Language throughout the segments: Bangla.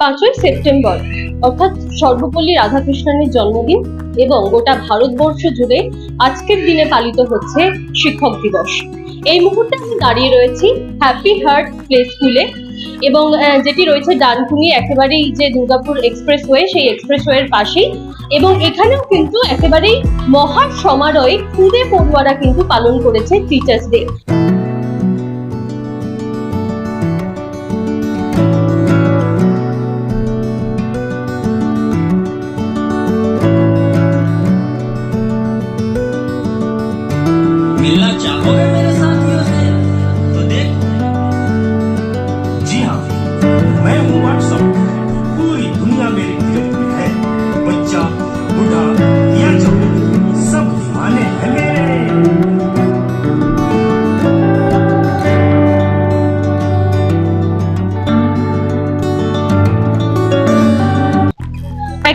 পাঁচই সেপ্টেম্বর, অর্থাৎ সর্বপল্লী রাধাকৃষ্ণনের জন্মদিন এবং গোটা ভারতবর্ষ জুড়ে আজকের দিনে পালিত হচ্ছে শিক্ষক দিবস। এই মুহূর্তে আমি দাঁড়িয়ে রয়েছি হ্যাপি হার্ট প্লে স্কুলে এবং যেটি রয়েছে ডানকুনি, একেবারেই যে দুর্গাপুর এক্সপ্রেসওয়ে সেই এক্সপ্রেসওয়ের পাশেই এবং এখানেও কিন্তু একেবারেই মহা সমারোহে খুদে পড়ুয়ারা কিন্তু পালন করেছে টিচার্স ডে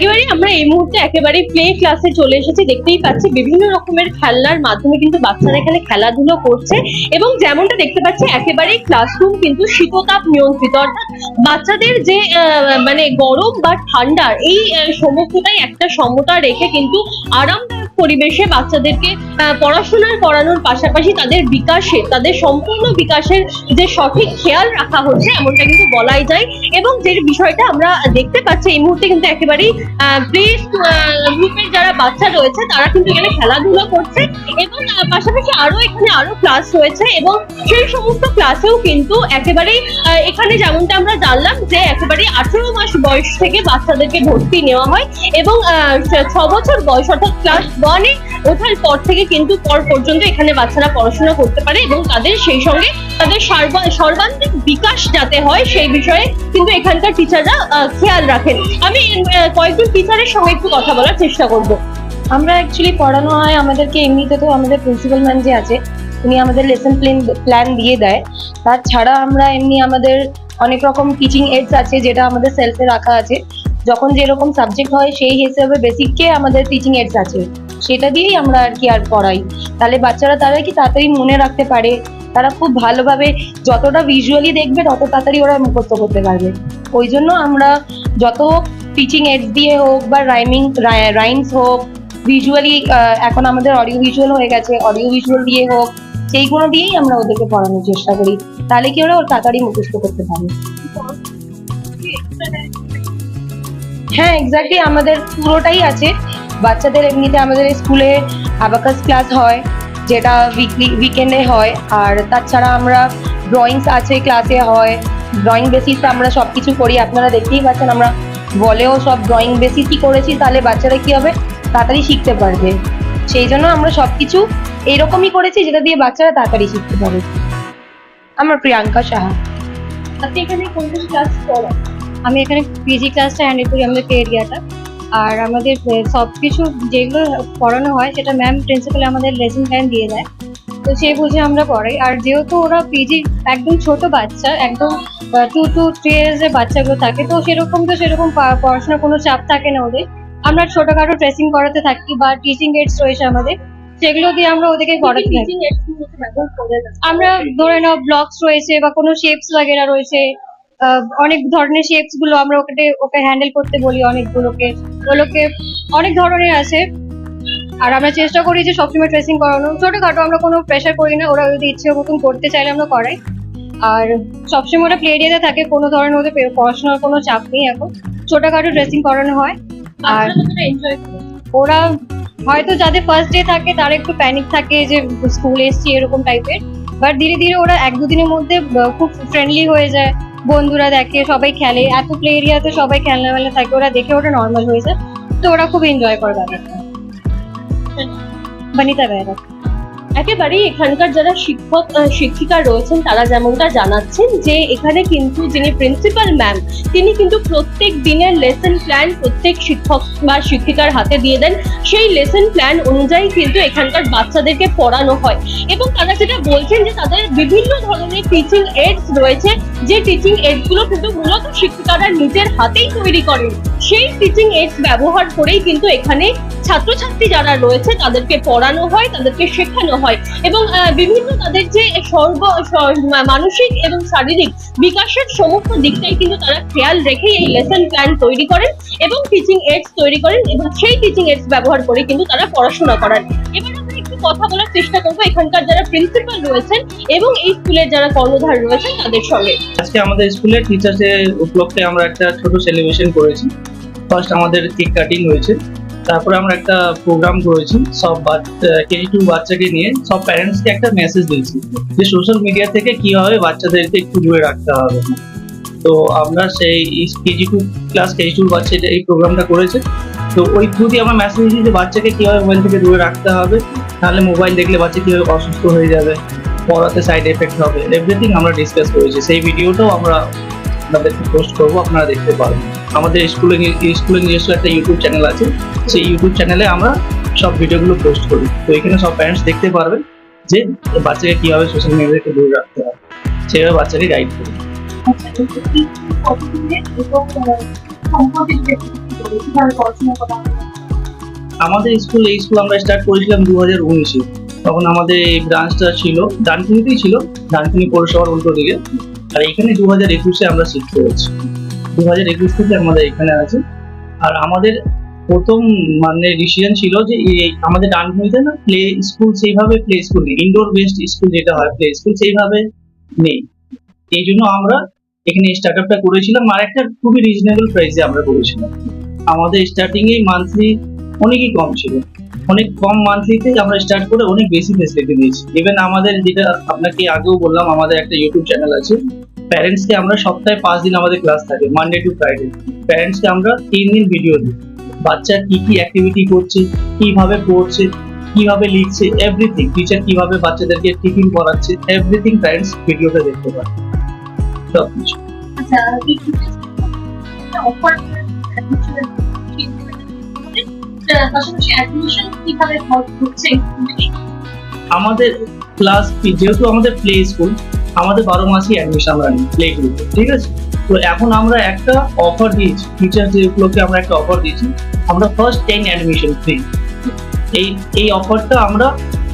like you আমরা এই মুহূর্তে একেবারে প্লে ক্লাসে চলে এসেছি। দেখতেই পাচ্ছি বিভিন্ন রকমের খেলনার মাধ্যমে কিন্তু বাচ্চারা এখানে খেলাধুলো করছে এবং যেমনটা দেখতে পাচ্ছি, একেবারেই ক্লাসরুম কিন্তু শীততাপ নিয়ন্ত্রিত। অর্থাৎ বাচ্চাদের যে মানে গরম বা ঠান্ডার এই সমস্তটাই একটা সমতা রেখে কিন্তু আরামদায়ক পরিবেশে বাচ্চাদেরকে পড়াশোনার করানোর পাশাপাশি তাদের বিকাশে, তাদের সম্পূর্ণ বিকাশের যে সঠিক খেয়াল রাখা হচ্ছে, এমনটা কিন্তু বলাই যায়। এবং যে বিষয়টা আমরা দেখতে পাচ্ছি, এই মুহূর্তে কিন্তু একেবারেই প্লে গ্রুপের যারা বাচ্চা রয়েছে, তারা কিন্তু এখানে খেলাধুলা করছে এবং পাশাপাশি আরও এখানে আরও ক্লাস রয়েছে এবং সেই সমস্ত ক্লাসেও কিন্তু একেবারেই এখানে যেমনটা আমরা জানলাম যে একেবারে আঠেরো মাস বয়স থেকে বাচ্চাদেরকে ভর্তি নেওয়া হয় এবং ছ বছর বয়স অর্থাৎ ক্লাস ওয়ানে ওঠার পর থেকে কিন্তু পর পর্যন্ত এখানে বাচ্চারা পড়াশোনা করতে পারে এবং তাদের সেই সঙ্গে তাদের সর্বা- সর্বাঙ্গীন বিকাশ যাতে হয় সেই বিষয়ে কিন্তু এখানকার টিচাররা খেয়াল রাখেন। আমি কয়েকজন টিচারের সঙ্গে একটু কথা বলার চেষ্টা করব। আমরা অ্যাকচুয়ালি পড়ানো হয় আমাদেরকে এমনিতে তো আমাদের প্রিন্সিপাল ম্যাম যে আছে, উনি আমাদের লেসন প্ল্যান প্ল্যান দিয়ে দেয়। তাছাড়া আমরা এমনি আমাদের অনেক রকম টিচিং এডস আছে যেটা আমাদের সেলফে রাখা আছে। যখন যেরকম সাবজেক্ট হয় সেই হিসেবে বেসিককে আমাদের টিচিং এডস আছে। সেটা দিয়েই আমরা আর কি আর পড়াই তাহলে বাচ্চারা তারা কি তাড়াতাড়ি মনে রাখতে পারে? তারা খুব ভালোভাবে যতটা ভিজুয়ালি দেখবে, তত তাড়াতাড়ি ওরা মুখস্থ করতে পারবে। ওই জন্য আমরা যত টিচিং এইডস দিয়ে হোক বা রাইমিং রাইমস হোক ভিজুয়ালি এখন আমাদের অডিও ভিজুয়াল হয়ে গেছে অডিও ভিজুয়াল দিয়ে হোক সেইগুলো দিয়েই আমরা ওদেরকে পড়ানোর চেষ্টা করি। তাহলে কি ওরা ওর তাড়াতাড়ি মুখস্থ করতে পারে। হ্যাঁ এক্স্যাক্টলি আমাদের পুরোটাই আছে। বাচ্চাদের এমনিতে আমাদের স্কুলে অ্যাবাকাস ক্লাস হয়, যেটা উইকলি উইকেন্ডে হয়, আর তাছাড়া আমরা ড্রয়িংস আছে ক্লাসে হয় ড্রয়িং বেসিসে আমরা সব কিছু করি, আপনারা দেখতেই পাচ্ছেন আমরা বলেও সব ড্রয়িং বেসিসই করেছি, তাহলে বাচ্চারা কী হবে? তাড়াতাড়ি শিখতে পারবে। সেই জন্য আমরা সব কিছু এইরকমই করেছি, যেটা দিয়ে বাচ্চারা তাড়াতাড়ি শিখতে পারে। আমার প্রিয়াঙ্কা সাহা। আপনি এখানে কোন ক্লাস করেন আমি এখানে পিজি ক্লাসটা হ্যান্ডেল করি আমাদের পে এরিয়াটা আর আমাদের সব কিছু যেগুলো পড়ানো হয় সেটা ম্যাম প্রিন্সিপাল আমাদের লেসন প্ল্যান দিয়ে দেয়। তো সেই বুঝে আমরা পড়াই। আর যেহেতু ওরা পিজি একদম ছোট বাচ্চা একদম টু টু থ্রি ইয়ার্স এর বাচ্চাগুলো থাকে তো সেরকম তো সেরকম পড়াশোনার কোনো চাপ থাকে না ওদের। আমরা ছোটখাটো ট্রেসিং করাতে থাকি বা টিচিং এডস রয়েছে আমাদের সেগুলো দিয়ে আমরা ওদেরকে পড়াতে থাকি। আমরা ধরে নাও ব্লকস রয়েছে বা কোনো শেপস বাগেরা রয়েছে অনেক ধরনের শেপসগুলো আমরা ওকে ওকে হ্যান্ডেল করতে বলি অনেকগুলোকে। ওগুলোকে অনেক ধরনের আছে। আর আমরা চেষ্টা করি যে সবসময় ট্রেসিং করানো। ছোটখাটো আমরা কোনো প্রেশার করি না ওরা যদি ইচ্ছে মতন করতে চাইলে আমরা করাই। আর সবসময় ওরা প্লে এরিয়াতে থাকে কোনো ধরনের ওদের পড়াশোনার কোনো চাপ নেই এখন। ছোটখাটো ড্রেসিং করানো হয়। আর ওরা হয়তো যাদের ফার্স্ট ডে থাকে তারা একটু প্যানিক থাকে যে স্কুল এসছি এরকম টাইপের বাট ধীরে ধীরে ওরা এক দুদিনের মধ্যে খুব ফ্রেন্ডলি হয়ে যায়। বন্ধুরা দেখে সবাই খেলে। এত প্লে এরিয়াতে সবাই খেলনা মেলা থাকে ওরা দেখে ওটা নর্মাল হয়ে যায় তো ওরা খুব এনজয় করে ব্যাপারটা বনিতা বেরা একেবারেই এখানকার যারা শিক্ষক শিক্ষিকা রয়েছেন, তারা যেমনটা জানাচ্ছেন যে এখানে কিন্তু যিনি প্রিন্সিপাল ম্যাম তিনি কিন্তু প্রত্যেক দিনের লেসন প্ল্যান প্রত্যেক শিক্ষক বা শিক্ষিকার হাতে দিয়ে দেন। সেই লেসন প্ল্যান অনুযায়ী কিন্তু এখানকার বাচ্চাদেরকে পড়ানো হয়। এবং তারা যেটা বলছেন যে তাদের বিভিন্ন ধরনের টিচিং এডস রয়েছে, যে টিচিং এইডসগুলো কিন্তু মূলত শিক্ষিকারা নিজের হাতেই তৈরি করেন। সেই টিচিং এইডস ব্যবহার করেই কিন্তু এখানে ছাত্রছাত্রী যারা রয়েছে, তাদেরকে পড়ানো হয়, তাদেরকে শেখানো হয়। এবং বিভিন্ন তাদের যে সর্ব মানসিক এবং শারীরিক বিকাশের সমস্ত দিকটাই কিন্তু তারা খেয়াল রেখেই এই লেসন প্ল্যান তৈরি করেন এবং টিচিং এইডস তৈরি করেন এবং সেই টিচিং এইডস ব্যবহার করে কিন্তু তারা পড়াশোনা করান। এবার আমরা একটু কথা বলার চেষ্টা করব এখানকার যারা প্রিন্সিপাল রয়েছেন এবং এই স্কুলের যারা কর্ণধার রয়েছেন তাদের সঙ্গে। আজকে আমাদের স্কুলে টিচার্সের উপলক্ষে আমরা একটা ছোট সেলিব্রেশন করেছি। ফার্স্ট আমাদের কেক কাটিং হয়েছে। তারপরে আমরা একটা প্রোগ্রাম করেছি, সব কেজি টু বাচ্চাকে নিয়ে, সব প্যারেন্টসকে একটা মেসেজ দিয়েছি যে সোশ্যাল মিডিয়া থেকে কীভাবে বাচ্চাদেরকে একটু দূরে রাখতে হবে। তো আমরা সেই KG two class KG two বাচ্চা এই প্রোগ্রামটা করেছে, তো ওই থ্রু দিয়ে আমরা মেসেজ দিয়েছি যে বাচ্চাকে কীভাবে মোবাইল থেকে দূরে রাখতে হবে তাহলে মোবাইল দেখলে বাচ্চা কীভাবে অসুস্থ হয়ে যাবে, পড়াতে সাইড এফেক্ট হবে এভরিথিং আমরা ডিসকাস করেছি। সেই ভিডিওটাও আমরা আপনাদেরকে পোস্ট করব, আপনারা দেখতে পারবেন। আমাদের স্কুলে স্কুলে নিজস্ব একটা ইউটিউব চ্যানেল আছে। সেই ইউটিউব চ্যানেলে আমরা সব ভিডিওগুলো পোস্ট করি। তো এখানে সব প্যারেন্টস দেখতে পারবেন যে বাচ্চাকে কীভাবে সোশ্যাল মিডিয়া থেকে দূরে রাখতে হবে সেভাবে বাচ্চাকে গাইড করি। আমাদের স্কুল এই স্কুল আমরা স্টার্ট করেছিলাম দু হাজার উনিশে। তখন আমাদের এই ব্রাঞ্চটা ছিল ডানকুনিতেই ছিল ডানকুনি পৌরসভার উল্টো দিকে। আর এখানে দু হাজার একুশে আমরা শিফট করেছি। দু হাজার একুশ থেকে আমাদের এখানে আছে। আর আমাদের প্রথম মানে ডিসিশন ছিল যে আমাদের ডানকুনিতে না প্লে স্কুল সেইভাবে প্লে স্কুল নেই। ইনডোর বেসড স্কুল যেটা হয় প্লে স্কুল সেইভাবে নেই। এই জন্য আমরা এখানে স্টার্ট আপটা করেছিলাম আর একটা খুবই রিজনেবল প্রাইসে আমরা করেছিলাম। আমাদের স্টার্টিং এ মান্থলি অনেকই কম ছিল। অনেক কম মান্থলিতে আমরা স্টার্ট করে অনেক বেশি ফেসিলিটি দিয়েছি ইভেন আমাদের যেটা আপনাকে আগেও বললাম, আমাদের একটা ইউটিউব চ্যানেল আছে। প্যারেন্টসকে আমরা সপ্তাহে পাঁচ দিন আমাদের ক্লাস থাকে মানডে টু ফ্রাইডে প্যারেন্টসকে আমরা তিন দিন ভিডিও দিই। বাচ্চা কি কি অ্যাক্টিভিটি করছে কীভাবে পড়ছে কীভাবে লিখছে এভরিথিং টিচার কীভাবে বাচ্চাদেরকে টিফিন করাচ্ছে এভরিথিং প্যারেন্টস ভিডিওতে দেখতে পারে। সব কিছু পাশাপাশি অ্যাডমিশন কীভাবে হচ্ছে? আমাদের ক্লাস যেহেতু আমাদের প্লে স্কুল আমাদের বারো মাসই অ্যাডমিশন আমরা নিই প্লে গ্রুপে ঠিক আছে? তো এখন আমরা একটা অফার দিয়েছি টিচার যে উপলক্ষে আমরা একটা অফার দিয়েছি, আমরা ফার্স্ট টেন অ্যাডমিশন ফ্রি এই এই অফারটা আমরা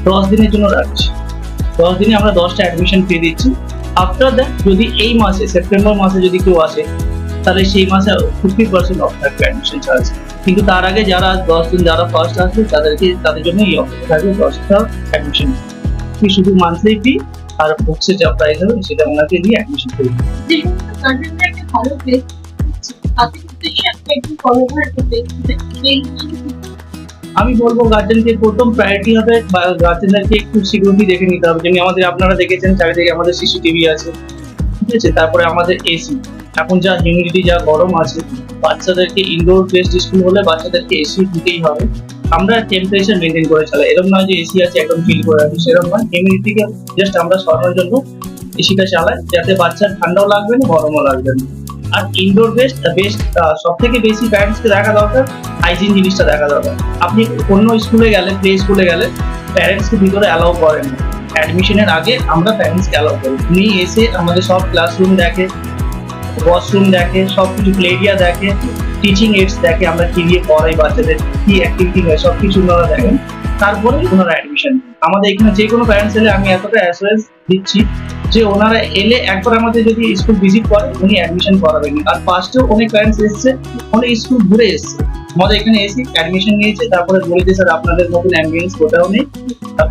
দশ দিনের জন্য রাখছি। দশ দিনে আমরা দশটা অ্যাডমিশন ফ্রি দিচ্ছি। আফটার দ্যাট যদি এই মাসে সেপ্টেম্বর মাসে যদি কেউ আসে, তাহলে সেই মাসে ফিফটি পার্সেন্ট অফ থাকবে অ্যাডমিশন চার্জ কিন্তু তার আগে যারা দশ দিন, যারা ফার্স্ট আসবে, তাদেরকে, তাদের জন্য এই অফার থাকবে দশটা অ্যাডমিশন ফি শুধু মান্থলি ফি আর বুকসের যা প্রাইস হবে সেটা ওনাকে দিয়ে অ্যাডমিশন করতে আমি বলব গার্জেনকে প্রথম প্রায়োরিটি হবে বা গার্জেনদেরকে একটু সিকিউরিটি দেখে নিতে হবে। যেমনি আমাদের আপনারা দেখেছেন চারিদিকে আমাদের সিসিটিভি আছে ঠিক আছে? তারপরে আমাদের এসি এখন যা হিউমিডিটি যা গরম আছে বাচ্চাদেরকে ইনডোর বেসড স্কুল হলে বাচ্চাদেরকে এসি দিতেই হবে। আমরা টেম্পারেচার মেনটেন করে চালাই এরকম নয় যে এসি আছে, একদম ফিল করে রাখি, সেরকম নয়। হিউমিডিটিকে জাস্ট আমরা সরানোর জন্য এসিটা চালাই, যাতে বাচ্চার ঠান্ডাও লাগবে না, গরমও লাগবে না। আর ইনডোর বেস্ট বেস্ট সব থেকে বেশি প্যারেন্টসকে দেখা দরকার হাইজিন জিনিসটা দেখা দরকার। আপনি অন্য স্কুলে গেলে প্লে স্কুলে গেলে প্যারেন্টসকে ভিতরে অ্যালাউ করেন না। অ্যাডমিশনের আগে আমরা প্যারেন্টসকে অ্যালাউ করি। উনি এসে আমাদের সব ক্লাসরুম দেখে ওয়াশরুম দেখে সব কিছু প্লে এরিয়া দেখে টিচিং এইডস দেখে আমরা কি দিয়ে পড়াই বাচ্চাদের কি অ্যাক্টিভিটি হয় সব কিছু ওনারা দেখেন। তারপরে ওনারা অ্যাডমিশন আমাদের এখানে যে কোনো প্যারেন্টস এলে আমি এতটা অ্যাসুরেন্স দিচ্ছি যে ওনারা এলে একবার আমাদের যদি স্কুল ভিজিট করে, উনি অ্যাডমিশন করাবেন। আর ফার্স্টেও অনেক প্যারেন্টস এসছে, অনেক স্কুল ঘুরে এসছে। আমাদের এখানে এসে অ্যাডমিশন নিয়েছে, তারপরে বলেছে স্যার, আপনাদের মতন অ্যাম্বুলেন্স কোথাও নেই।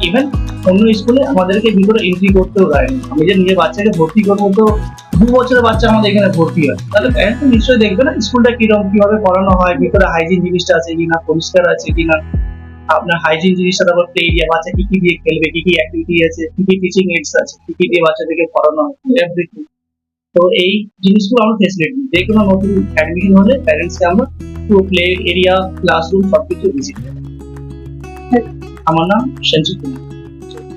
ইভেন অন্য স্কুলে আমাদেরকে ভিতরে এন্ট্রি করতেও দেয় না আমি যে নিজে বাচ্চাকে ভর্তি করব তো দু বছরের বাচ্চা আমাদের এখানে ভর্তি হয় তাহলে প্যারেন্টস তো নিশ্চয়ই দেখবে না স্কুলটা কিরকম কিভাবে পড়ানো হয় ভিতরে হাইজিন জিনিসটা আছে কিনা পরিষ্কার আছে কিনা আপনার হাইজিন জিনিসটা তারপর প্লে এরিয়া বাচ্চা কি কি দিয়ে খেলবে কি কি অ্যাক্টিভিটি আছে কি কি টিচিং এইডস আছে কি কি দিয়ে বাচ্চাদেরকে পড়ানো হয় এভরিথিং তো এই জিনিসগুলো আমরা ফেসিলিটি যে কোনো নতুন অ্যাডমিশন হলে প্যারেন্টসকে আমরা পুরো প্লে এরিয়া ক্লাসরুম সবকিছু ভিজিট করি আমার নাম সঞ্জিত কুমার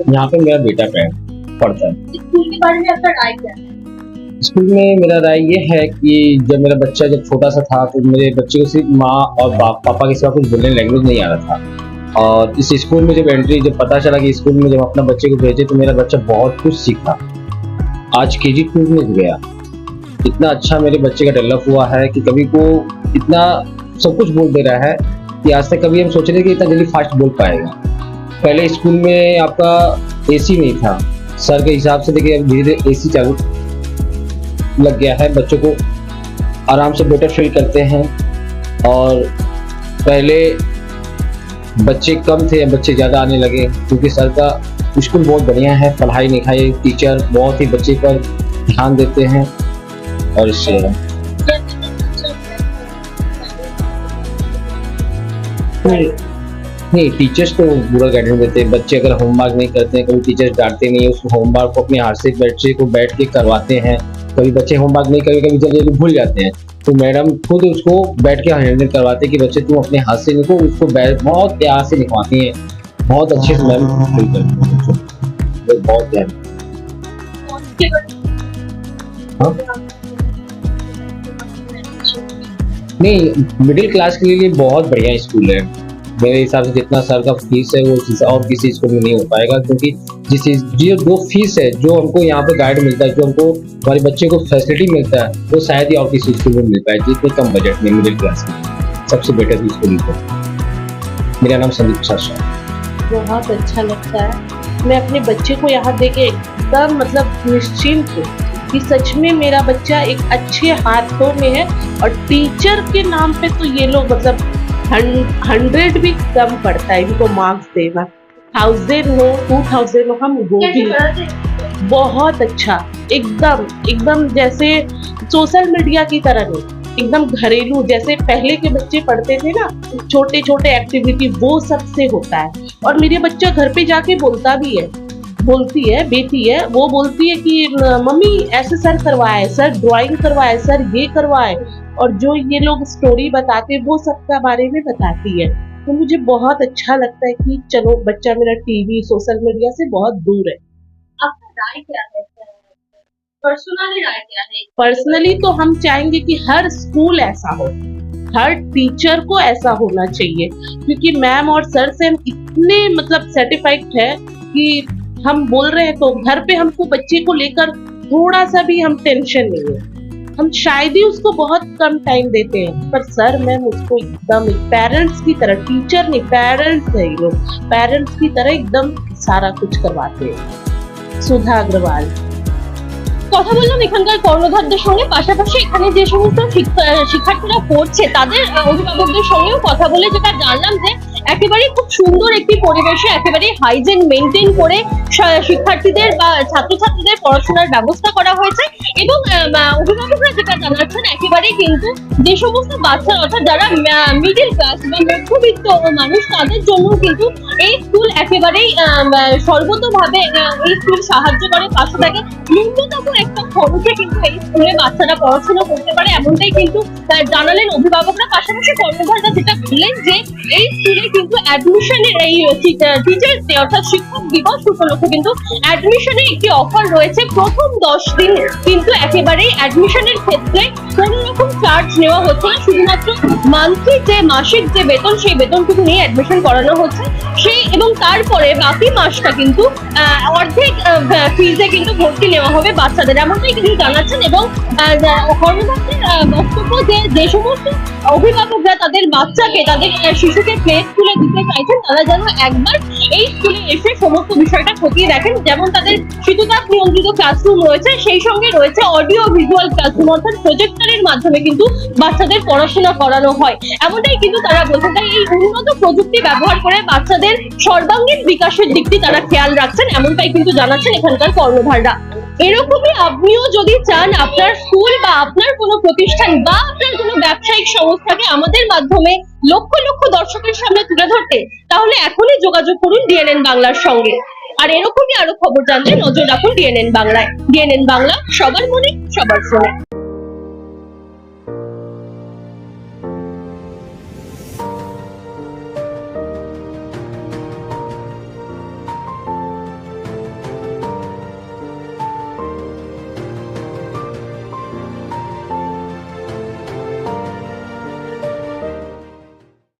यहाँ पे मेरा बेटा पढ़- पढ़ता है स्कूल के बारे में आपका राय क्या है स्कूल में मेरा राय ये है कि जब मेरा बच्चा जब छोटा सा था तो मेरे बच्चे को सिर्फ़ माँ और बाप, पापा के सिवा कुछ बोलने लैंग्वेज नहीं आ रहा था। और इस स्कूल में जब एंट्री जब पता चला कि स्कूल में जब अपना बच्चे को भेजे तो मेरा बच्चा बहुत कुछ सीखा। आज के जी टू में गया। इतना अच्छा मेरे बच्चे का डेवलप हुआ है कि कभी को इतना सब कुछ बोल दे रहा है कि आज तक कभी हम सोच रहे कि इतना जल्दी फास्ट बोल पाएगा। पहले स्कूल में आपका एसी नहीं था। सर के हिसाब से देखिए, अब धीरे धीरे एसी चालू लग गया है। बच्चों को आराम से बेटर फील करते हैं और पहले बच्चे कम थे बच्चे ज़्यादा आने लगे क्योंकि सर का स्कूल बहुत बढ़िया है, पढ़ाई लिखाई टीचर बहुत ही बच्चे पर ध्यान देते हैं और इससे नहीं टीचर्स तो बुरा गाइडेंस देते। हैं बच्चे अगर होमवर्क नहीं करते हैं, कभी टीचर्स डांटते नहीं है, उसको होमवर्क को अपने हाथ से बच्चे को बैठ के करवाते हैं। कभी बच्चे होमवर्क नहीं कभी कभी जल्दी जल्दी भूल जाते हैं। तो मैडम खुद उसको बैठ के हैंडल करवाते हैं कि बच्चे तुम अपने हाथ से लिखो उसको बहुत प्यार से लिखवाती हैं। बहुत अच्छे से मैम हैं। बहुत ध्यान हाँ? नहीं मिडिल क्लास के लिए बहुत बढ़िया स्कूल है। मेरे हिसाब से जितना सर का फ़ीस है वो और किसी स्कूल में नहीं हो पाएगा क्योंकि जिस जो जो फ़ीस है, जो हमको यहाँ पे गाइड मिलता है, जो हमको हमारे बच्चे को फैसिलिटी मिलता है, वो शायद ही और किसी स्कूल में मिल पाए, जितने कम बजट में मिडिल क्लास में। सबसे बेटर स्कूल मिलता है। मेरा नाम संदीप शास्त्री बहुत अच्छा लगता है। मैं अपने बच्चे को यहाँ देके एकदम मतलब निश्चिंत हूँ कि सच में मेरा बच्चा एक अच्छे हाथों में है और टीचर के नाम पे तो ये लोग मतलब हंड्रेड भी कम पड़ता है, इनको मार्क्स देना। थाउज़ेंड हो टू थाउज़ेंड हो हम वो भी बहुत अच्छा एकदम एकदम जैसे सोशल मीडिया की तरह नहीं एकदम घरेलू जैसे पहले के बच्चे पढ़ते थे ना छोटे छोटे एक्टिविटी वो सबसे होता है। और मेरे बच्चा घर पे जाके बोलता भी है बोलती है बेटी है वो बोलती है कि मम्मी ऐसे सर करवाए सर ड्राइंग करवाए सर ये करवाए। और जो ये लोग स्टोरी बताते वो सबका बारे में बताती है। तो मुझे बहुत अच्छा लगता है कि चलो बच्चा मेरा टीवी सोशल मीडिया से बहुत दूर है। आपका राय क्या है? पर्सनली राय क्या है? पर्सनली तो हम चाहेंगे कि हर स्कूल ऐसा हो। हर टीचर को ऐसा होना चाहिए। क्योंकि मैम और सर से हम इतने मतलब सर्टिफाइड है कि हम बोल रहे हैं तो घर पे हमको बच्चे को लेकर थोड़ा सा भी हम टेंशन नहीं है। हम शायद ही उसको बहुत कम टाइम देते हैं पर सर मैम उसको एकदम पेरेंट्स की तरह टीचर नहीं पेरेंट्स है ये लोग पेरेंट्स की तरह एकदम सारा कुछ करवाते हैं सुधा अग्रवाल কথা বললাম এখানকার কর্ণধারদের সঙ্গে পাশাপাশি এখানে যে সমস্ত শিক্ষা- শিক্ষার্থীরা পড়ছে তাদের আহ, অভিভাবকদের সঙ্গেও কথা বলে যেটা জানলাম যে একেবারে খুব সুন্দর একটি পরিবেশে, একেবারে হাইজেন মেনটেন করে শিক্ষার্থীদের বা ছাত্রছাত্রীদের পড়াশোনার ব্যবস্থা করা হয়েছে এবং অভিভাবকরা যেটা জানাচ্ছেন, একেবারে কিন্তু যে সমস্ত বাচ্চা অর্থাৎ যারা মিডিল ক্লাস বা মধ্যবিত্ত মানুষ, তাদের জন্য কিন্তু এই স্কুল একেবারেই সর্বতভাবে এই স্কুল সাহায্য করে। পাশে থাকে ন্যূনতম একটা খরচে কিন্তু এই স্কুলে বাচ্চারা পড়াশোনা করতে পারে, এমনটাই কিন্তু জানালেন অভিভাবকরা। পাশাপাশি কর্মধাররা যেটা বললেন যে, এই স্কুলে কিন্তু অ্যাডমিশনের এই টিচার্স ডে অর্থাৎ শিক্ষক দিবস উপলক্ষে কিন্তু অ্যাডমিশনে একটি অফার রয়েছে প্রথম দশ দিন। কিন্তু একেবারেই অ্যাডমিশনের ক্ষেত্রে কোনো রকম চার্জ নেওয়া হচ্ছে না। শুধুমাত্র মান্থলি যে মাসিক যে বেতন, সেই বেতনটুকু নিয়ে অ্যাডমিশন করানো হচ্ছে। সেই এবং তারপরে বাকি মাসটা কিন্তু অর্ধেক ফিজে কিন্তু ভর্তি নেওয়া হবে বাচ্চাদের। এমনটাই কিন্তু জানাচ্ছেন এবং কর্মকর্তার বক্তব্য যে সমস্ত অভিভাবকরা তাদের বাচ্চাকে, তাদের শিশুকে প্লে স্কুলে দিতে চাইছেন, তারা যেন একবার এই স্কুলে এসে সমস্ত বিষয়টা খতিয়ে দেখেন। যেমন তাদের শীততাপ নিয়ন্ত্রিত ক্লাসরুম রয়েছে, সেই সঙ্গে রয়েছে অডিও ভিজুয়াল ক্লাসরুম অর্থাৎ প্রজেক্টরের মাধ্যমে কিন্তু বাচ্চাদের পড়াশোনা করানো হয়। এমনটাই কিন্তু তারা বলছেন। তাই এই উন্নত প্রযুক্তি ব্যবহার করে বাচ্চাদের সর্বাঙ্গীন বিকাশের দিকটি তারা খেয়াল রাখছেন, এমনটাই কিন্তু জানাচ্ছেন এখানকার কর্মধাররা। এরকমই আপনিও যদি চান আপনার স্কুল বা আপনার কোনো প্রতিষ্ঠান বা আপনার কোনো ব্যবসায়িক সংস্থাকে আমাদের মাধ্যমে লক্ষ লক্ষ দর্শকের সামনে তুলে ধরতে, তাহলে এখনই যোগাযোগ করুন ডিএনএন বাংলার সঙ্গে। আর এরকমই আরও খবর জানতে নজর রাখুন ডিএনএন বাংলায়। ডিএনএন বাংলা, সবার মনে, সবার ফোনে।